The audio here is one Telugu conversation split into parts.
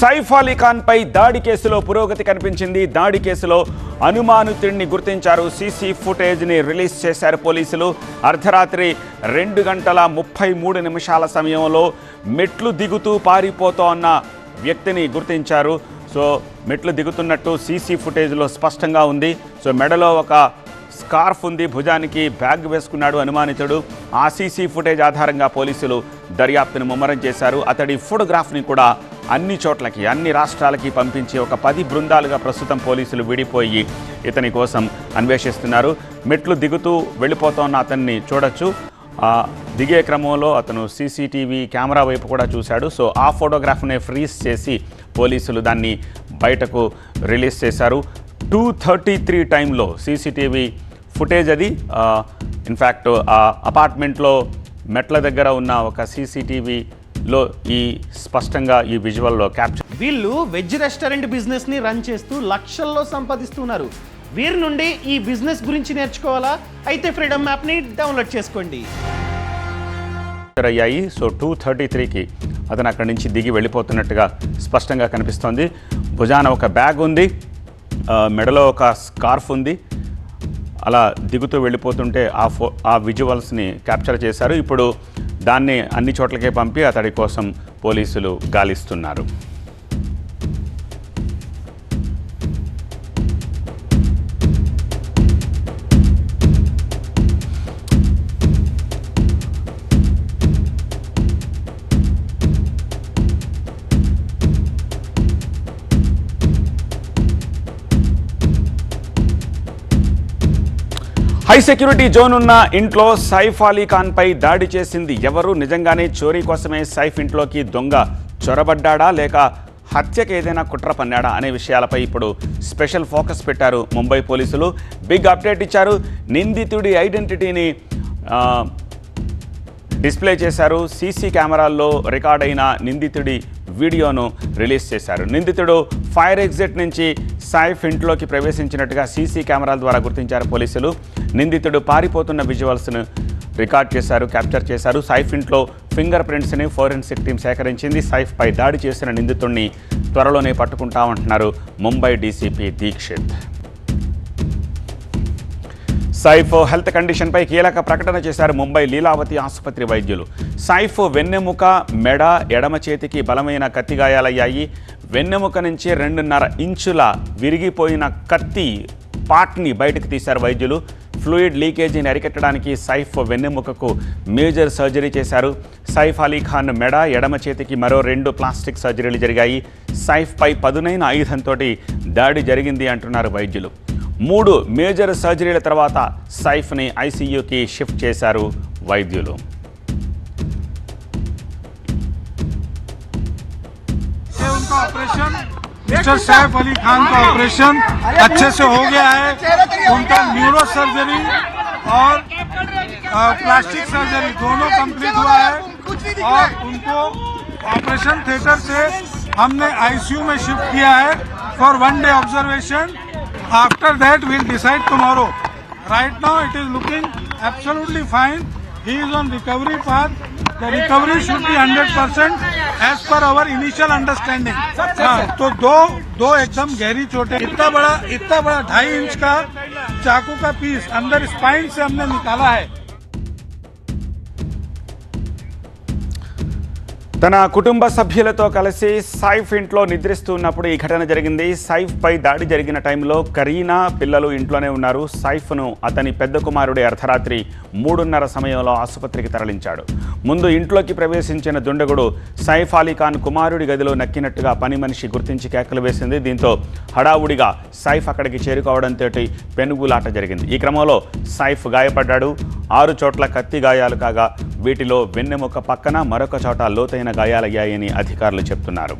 సైఫ్ అలీ ఖాన్ పై దాడి కేసులో పురోగతి కనిపించింది. దాడి కేసులో అనుమానితుడిని గుర్తించారు. సీసీ ఫుటేజ్ని రిలీజ్ చేశారు పోలీసులు. అర్ధరాత్రి రెండు గంటల ముప్పై మూడు నిమిషాల సమయంలో మెట్లు దిగుతూ పారిపోతోన్న వ్యక్తిని గుర్తించారు. సో మెట్లు దిగుతున్నట్టు సీసీ ఫుటేజ్లో స్పష్టంగా ఉంది. సో మెడలో ఒక స్కార్ఫ్ ఉంది భుజానికి బ్యాగ్ వేసుకున్నాడు అనుమానితుడు. ఆ సీసీ ఫుటేజ్ ఆధారంగా పోలీసులు దర్యాప్తును ముమ్మరం చేశారు. అతడి ఫోటోగ్రాఫ్ని కూడా అన్ని చోట్లకి అన్ని రాష్ట్రాలకి పంపించి ఒక పది బృందాలుగా ప్రస్తుతం పోలీసులు విడిపోయి ఇతని కోసం అన్వేషిస్తున్నారు. మెట్లు దిగుతూ వెళ్ళిపోతున్న అతన్ని చూడొచ్చు. దిగే క్రమంలో అతను సీసీటీవీ కెమెరా వైపు కూడా చూశాడు. సో ఆ ఫోటోగ్రాఫ్ని ఫ్రీజ్ చేసి పోలీసులు దాన్ని బయటకు రిలీజ్ చేశారు. టూ థర్టీ త్రీ టైంలో సీసీటీవీ ఫుటేజ్ అది. ఇన్ఫ్యాక్ట్ ఆ అపార్ట్మెంట్లో మెట్ల దగ్గర ఉన్న ఒక సీసీటీవీలో ఈ స్పష్టంగా ఈ విజువల్లో క్యాప్చర్ వీళ్ళు వెజ్ రెస్టారెంట్ బిజినెస్ని రన్ చేస్తూ లక్షల్లో సంపాదిస్తున్నారు. వీరి నుండి ఈ బిజినెస్ గురించి నేర్చుకోవాలా? అయితే ఫ్రీడమ్ యాప్ని డౌన్లోడ్ చేసుకోండి. అయ్యాయి. సో టూ థర్టీ త్రీకి అతను అక్కడి నుంచి దిగి వెళ్ళిపోతున్నట్టుగా స్పష్టంగా కనిపిస్తోంది. భుజాన ఒక బ్యాగ్ ఉంది. మెడలో ఒక స్కార్ఫ్ ఉంది. అలా దిగుతూ వెళ్ళిపోతుంటే ఆ ఫో ఆ విజువల్స్ని క్యాప్చర్ చేశారు. ఇప్పుడు దాన్ని అన్ని చోట్లకే పంపి అతడి కోసం పోలీసులు గాలిస్తున్నారు. హై సెక్యూరిటీ జోన్ ఉన్న ఇంట్లో సైఫ్ అలీ ఖాన్ పై దాడి చేసింది ఎవరు? నిజంగానే చోరీ కోసమే సైఫ్ ఇంట్లోకి దొంగ చొరబడ్డాడా? లేక హత్యకు ఏదైనా కుట్ర పన్నాడా? అనే విషయాలపై ఇప్పుడు స్పెషల్ ఫోకస్ పెట్టారు ముంబై పోలీసులు. బిగ్ అప్డేట్ ఇచ్చారు. నిందితుడి ఐడెంటిటీని డిస్ప్లే చేశారు. సీసీ కెమెరాల్లో రికార్డ్ అయిన నిందితుడి వీడియోను రిలీజ్ చేశారు. నిందితుడు ఫైర్ ఎగ్జిట్ నుంచి సైఫ్ ఇంట్లోకి ప్రవేశించినట్టుగా సీసీ కెమెరాల ద్వారా గుర్తించారు పోలీసులు. నిందితుడు పారిపోతున్న విజువల్స్ను రికార్డ్ చేశారు క్యాప్చర్ చేశారు. సైఫ్ ఇంట్లో ఫింగర్ ప్రింట్స్ని ఫోరెన్సిక్ టీం సేకరించింది. సైఫ్పై దాడి చేసిన నిందితుడిని త్వరలోనే పట్టుకుంటామంటున్నారు ముంబై డీసీపీ దీక్షిత్. సైఫ్ హెల్త్ కండిషన్పై కీలక ప్రకటన చేశారు ముంబై లీలావతి ఆసుపత్రి వైద్యులు. సైఫ్ వెన్నెముక మెడ ఎడమ చేతికి బలమైన కత్తి గాయాలయ్యాయి. వెన్నెముక నుంచి రెండున్నర ఇంచుల విరిగిపోయిన కత్తి పార్ట్ని బయటకు తీశారు వైద్యులు. ఫ్లూయిడ్ లీకేజీని అరికట్టడానికి సైఫ్ వెన్నెముకకు మేజర్ సర్జరీ చేశారు సైఫ్ అలీ ఖాన్ మెడ ఎడమ చేతికి మరో రెండు ప్లాస్టిక్ సర్జరీలు జరిగాయి సైఫ్పై పదునైన ఆయుధంతో దాడి జరిగింది అంటున్నారు వైద్యులు మూడు మేజర్ సర్జరీల తర్వాత సైఫ్ని ఐసీయూకి షిఫ్ట్ చేశారు వైద్యులు ये उनका ऑपरेशन मिस्टर सैफ अली खान का ऑपरेशन अच्छे से हो गया है। उनका न्यूरो सर्जरी और प्लास्टिक सर्जरी दोनों कंप्लीट हुआ है। और उनको ऑपरेशन थिएटर से हमने आईसीयू में शिफ्ट किया है for one day observation after that will decide tomorrow right now it is looking absolutely fine he is on recovery path the recovery should be hundred percent as per our initial understanding तो दो दो एकदम गहरी चोटे। इतना बड़ा इतना बड़ा ढाई इंच का चाकू का पीस अंदर स्पाइन से हमने निकाला है। తన కుటుంబ సభ్యులతో కలిసి సైఫ్ ఇంట్లో నిద్రిస్తున్నప్పుడు ఈ ఘటన జరిగింది. సైఫ్ పై దాడి జరిగిన టైంలో కరీనా పిల్లలు ఇంట్లోనే ఉన్నారు. సైఫ్ను అతని పెద్ద కుమారుడి అర్ధరాత్రి మూడున్నర సమయంలో ఆసుపత్రికి తరలించాడు. ముందు ఇంట్లోకి ప్రవేశించిన దుండగుడు సైఫ్ అలీఖాన్ కుమారుడి గదిలో నక్కినట్టుగా పని మనిషి గుర్తించి కేకలు వేసింది. దీంతో హడావుడిగా సైఫ్ అక్కడికి చేరుకోవడంతో పెనుగులాట జరిగింది. ఈ క్రమంలో సైఫ్ గాయపడ్డాడు. ఆరు చోట్ల కత్తి గాయాలు కాగా వీటిలో వెన్నెముక పక్కన మరొక చోట లోతైన గాయాలయ్యాయని అధికారులు చెప్తున్నారు.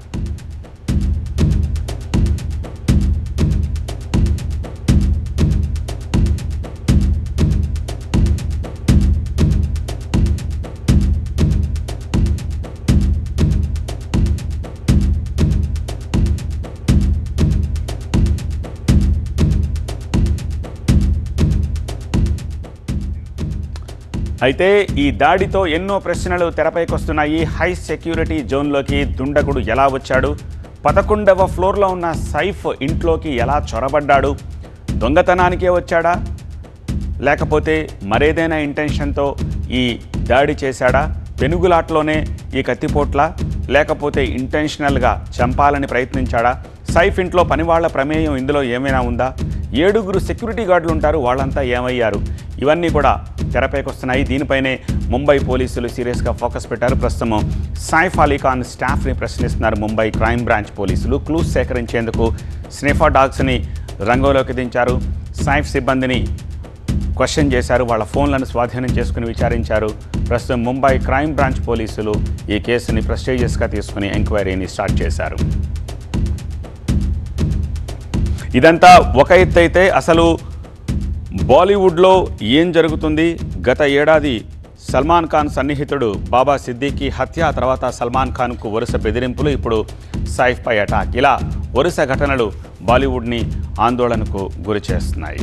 అయితే ఈ దాడితో ఎన్నో ప్రశ్నలు తెరపైకొస్తున్నాయి. హై సెక్యూరిటీ జోన్లోకి దుండగుడు ఎలా వచ్చాడు? పదకొండవ ఫ్లోర్లో ఉన్న సైఫ్ ఇంట్లోకి ఎలా చొరబడ్డాడు? దొంగతనానికే వచ్చాడా? లేకపోతే మరేదైనా ఇంటెన్షన్తో ఈ దాడి చేశాడా? పెనుగులాట్లోనే ఈ కత్తిపోట్ల? లేకపోతే ఇంటెన్షనల్గా చంపాలని ప్రయత్నించాడా? సైఫ్ ఇంట్లో పనివాళ్ళ ప్రమేయం ఇందులో ఏమైనా ఉందా? ఏడుగురు సెక్యూరిటీ గార్డులు ఉంటారు వాళ్ళంతా ఏమయ్యారు? ఇవన్నీ కూడా తెరపైకి వస్తున్నాయి దీనిపైనే ముంబై పోలీసులు సీరియస్గా ఫోకస్ పెట్టారు. ప్రస్తుతం సైఫ్ అలీ ఖాన్ స్టాఫ్ని ప్రశ్నిస్తున్నారు ముంబై క్రైమ్ బ్రాంచ్ పోలీసులు. క్లూస్ సేకరించేందుకు స్నిఫా డాగ్స్ని రంగంలోకి దించారు. సైఫ్ సిబ్బందిని క్వశ్చన్ చేశారు. వాళ్ళ ఫోన్లను స్వాధీనం చేసుకుని విచారించారు. ప్రస్తుతం ముంబై క్రైమ్ బ్రాంచ్ పోలీసులు ఈ కేసుని ప్రెస్టేజియస్గా తీసుకుని ఎంక్వైరీని స్టార్ట్ చేశారు. ఇదంతా ఒక ఎత్తు అయితే అసలు బాలీవుడ్లో ఏం జరుగుతుంది? గత ఏడాది సల్మాన్ ఖాన్ సన్నిహితుడు బాబా సిద్దికి హత్య తర్వాత సల్మాన్ ఖాన్కు వరుస బెదిరింపులు ఇప్పుడు సైఫ్పై అటాక్. ఇలా వరుస ఘటనలు బాలీవుడ్ని ఆందోళనకు గురి చేస్తున్నాయి